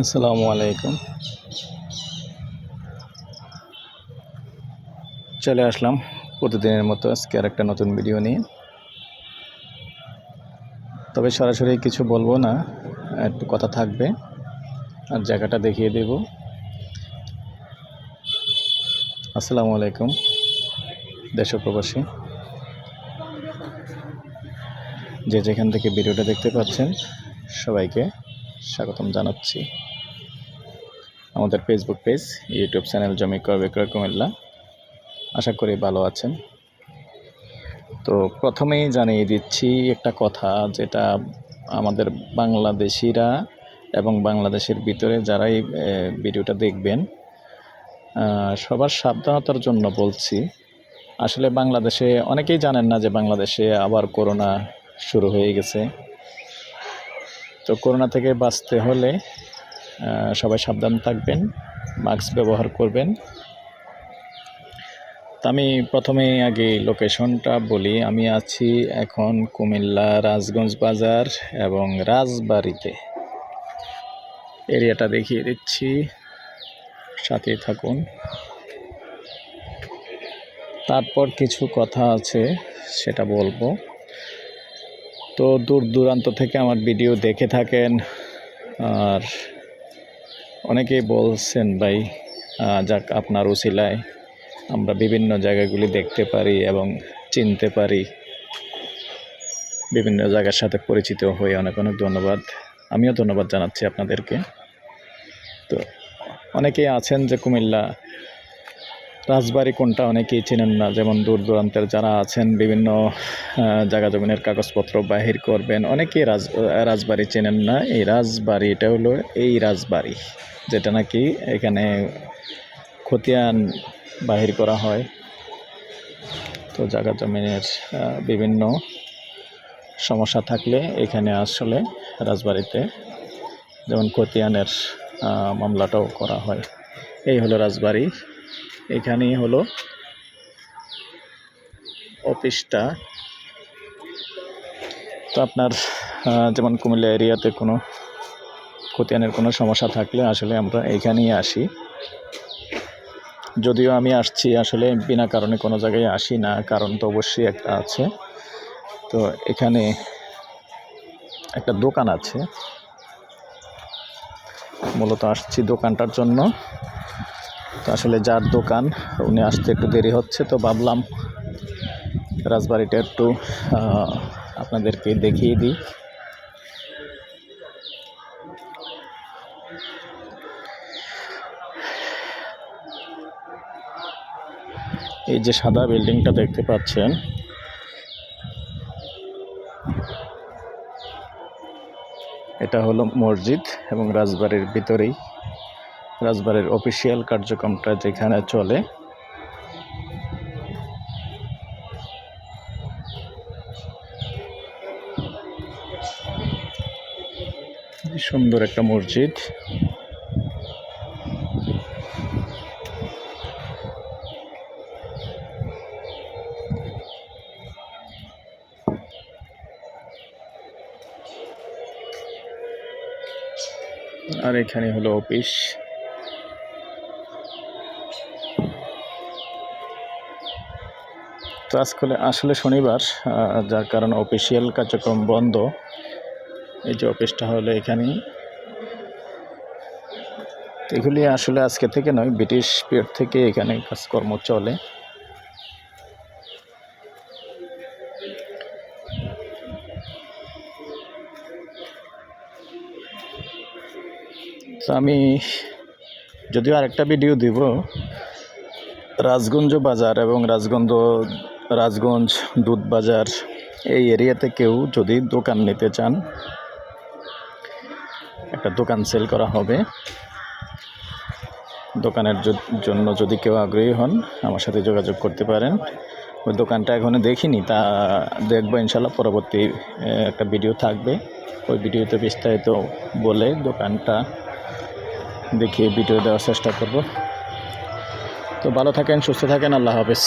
আসসালামু আলাইকুম। চলে আসলাম প্রতিদিনের মতো আজকে আর একটা নতুন ভিডিও নিয়ে। তবে সরাসরি কিছু বলব না, একটু কথা থাকবে, আর জায়গাটা দেখিয়ে দেব। আসসালামু আলাইকুম, দেশ প্রবাসী। যে যেখান থেকে ভিডিওটা দেখতে পাচ্ছেন, সবাইকে স্বাগতম জানাচ্ছি। আমাদের ফেসবুক পেজ ইউটিউব চ্যানেল জমি বিক্রয় কুমিল্লা। আশা করি ভালো আছেন। তো প্রথমেই জানিয়ে দিচ্ছি একটা কথা যেটা আমাদের বাংলাদেশিরা এবং বাংলাদেশের ভিতরে যারাই এ, ভিডিওটা দেখবেন সবার সাবধানতার জন্য বলছি আসলে বাংলাদেশে অনেকেই জানেন না যে বাংলাদেশে আবার করোনা শুরু হয়ে গেছে। তো করোনা থেকে বাঁচতে হলে সবাই সাবধান থাকবেন, মাস্ক ব্যবহার করবেন। তো আমি প্রথমে আগে লোকেশনটা বলি, আমি আছি এখন কুমিল্লা রাজগঞ্জ বাজার এবং রাজবাড়িতে। এরিয়াটা দেখিয়ে দিচ্ছি সাথে থাকুন। তারপর কিছু কথা আছে, সেটা বলব। তো দূর দূরান্ত থেকে আমার ভিডিও দেখে থাকেন, আর অনেকেই বলছেন, ভাই যাক আপনার উশিলায় আমরা বিভিন্ন জায়গাগুলি দেখতে পারি এবং চিনতে পারি। বিভিন্ন জায়গার সাথে পরিচিত হয়ে অনেক অনেক ধন্যবাদ। আমিও ধন্যবাদ জানাচ্ছি আপনাদেরকে। তো অনেকেই আছেন যে কুমিল্লা রাজবাড়ি কোনটা অনেকেই চেনেন না, যেমন দূর দূরান্তের যারা আছেন, বিভিন্ন জায়গা জমিনের কাগজপত্র বাহির করবেন, অনেকেই রাজ রাজবাড়ি চেনেন না। এই রাজবাড়ি এটা হলো এই রাজবাড়ি, যেটা নাকি এখানে খতিয়ান বাহির করা হয়। তো জায়গা জমিনের বিভিন্ন সমস্যা থাকলে এখানে আসলে রাজবাড়িতে যেমন খতিয়ানের মামলাটাও করা হয়। এই হলো রাজবাড়ি। এখানেই হলো অফিসটা। তো আপনার যেমন কুমিল্লা এরিয়াতে কোনো খতিয়ানের কোনো সমস্যা থাকলে আসলে আমরা এখানেই আসি। যদিও আমি আসছি আসলে বিনা কারণে কোনো জায়গায় আসি না, কারণ তো অবশ্যই একটা আছে। তো এখানে একটা দোকান আছে। মূলত আসছি দোকানটার জন্য। তো আসলে যার দোকান, উনি আসতে একটু দেরি হচ্ছে, তো ভাবলাম রাজবাড়িটা একটু আপনাদেরকে দেখিয়ে দিই। এই যে সাদা বিল্ডিংটা দেখতে পাচ্ছেন, এটা হলো মসজিদ এবং রাজবাড়ির ভিতরেই। রাজবাড়ির অফিসিয়াল কার্যক্রমটা যেখানে চলে। সুন্দর একটা মসজিদ। আর এখানে হলো অফিস তো আজকাল আসলে শনিবার যার কারণে অফিসিয়াল কার্যক্রম বন্ধ। এই যে অফিসটা হলো এখানেই। এগুলি আসলে আজকে থেকে নয়, ব্রিটিশ পিরিয়ড থেকে এখানে কাজকর্ম চলে। তো আমি যদিও আরেকটা ভিডিও দিব, রাজগঞ্জ বাজার এবং রাজগঞ্জ রাজগঞ্জ দুধ বাজার এই এরিয়াতে কেউ যদি দোকান নিতে চান, একটা দোকান সেল করা হবে। দোকানের জন্য যদি কেউ আগ্রহী হন, আমার সাথে যোগাযোগ করতে পারেন। ওই দোকানটা এখনও দেখিনি, তা দেখব ইনশাল্লাহ পরবর্তী একটা ভিডিও থাকবে। ওই ভিডিওতে বিস্তারিত বলে দোকানটা দেখিয়ে ভিডিও দেওয়ার চেষ্টা করব। তো ভালো থাকেন, সুস্থ থাকেন, আল্লাহ হাফেজ।